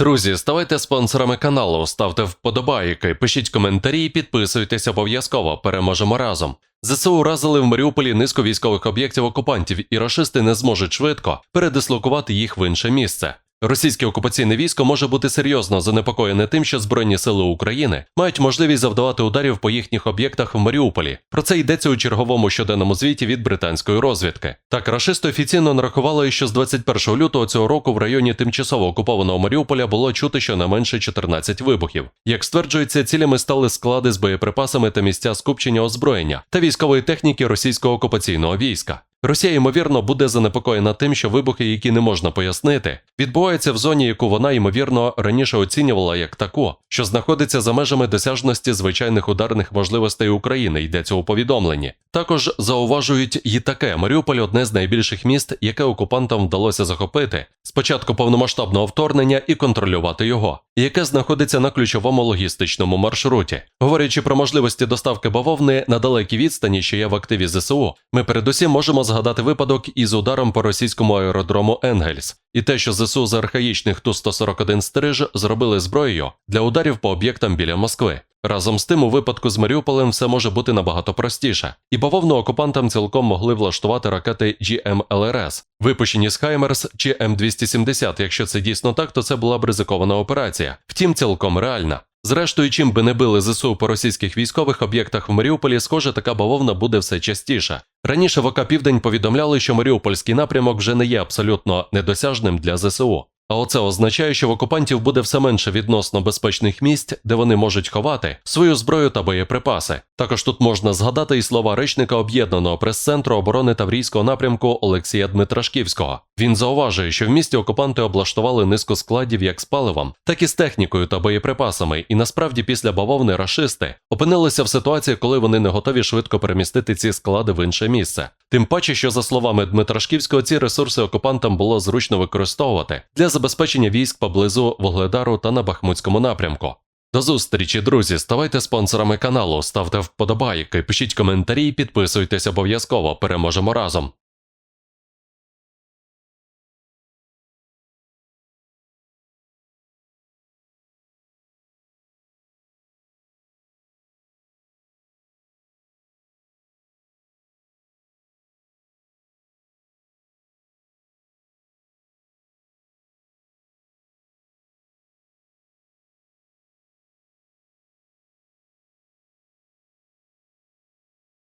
Друзі, ставайте спонсорами каналу, ставте вподобайки, пишіть коментарі і підписуйтесь обов'язково. Переможемо разом. ЗСУ разили в Маріуполі низку військових об'єктів окупантів, і рашисти не зможуть швидко передислокувати їх в інше місце. Російське окупаційне військо може бути серйозно занепокоєне тим, що Збройні сили України мають можливість завдавати ударів по їхніх об'єктах в Маріуполі. Про це йдеться у черговому щоденному звіті від британської розвідки. Так, рашисти офіційно нарахували, що з 21 лютого цього року в районі тимчасово окупованого Маріуполя було чути щонайменше 14 вибухів. Як стверджується, цілями стали склади з боєприпасами та місця скупчення озброєння та військової техніки російського окупаційного війська. Росія, ймовірно, буде занепокоєна тим, що вибухи, які не можна пояснити, відбуваються в зоні, яку вона ймовірно раніше оцінювала як таку, що знаходиться за межами досяжності звичайних ударних можливостей України. Йдеться у повідомленні. Також зауважують і таке: Маріуполь одне з найбільших міст, яке окупантам вдалося захопити з початку повномасштабного вторгнення і контролювати його, яке знаходиться на ключовому логістичному маршруті. Говорячи про можливості доставки бавовни на далекій відстані, що є в активі ЗСУ, ми передусім можемо згадати випадок із ударом по російському аеродрому Енгельс і те, що ЗСУ з архаїчних Ту-141 стриж зробили зброєю для ударів по об'єктам біля Москви. Разом з тим, у випадку з Маріуполем все може бути набагато простіше, і бавовну окупантам цілком могли влаштувати ракети GMLRS, випущені з Хаймерс чи М270. Якщо це дійсно так, то це була б ризикована операція. Втім, цілком реальна. Зрештою, чим би не били ЗСУ по російських військових об'єктах в Маріуполі, схоже, така бавовна буде все частіше. Раніше в ОК Південь повідомляли, що Маріупольський напрямок вже не є абсолютно недосяжним для ЗСУ. А оце означає, що в окупантів буде все менше відносно безпечних місць, де вони можуть ховати свою зброю та боєприпаси. Також тут можна згадати і слова речника об'єднаного прес-центру оборони Таврійського напрямку Олексія Дмитрашківського. Він зауважує, що в місті окупанти облаштували низку складів як з паливом, так і з технікою та боєприпасами. І насправді після бавовни рашисти опинилися в ситуації, коли вони не готові швидко перемістити ці склади в інше місце. Тим паче, що за словами Дмитрашківського, ці ресурси окупантам було зручно використовувати для забезпечення військ поблизу Вугледару та на Бахмутському напрямку. До зустрічі, друзі! Ставайте спонсорами каналу, ставте вподобайки, пишіть коментарі і підписуйтесь обов'язково. Переможемо разом.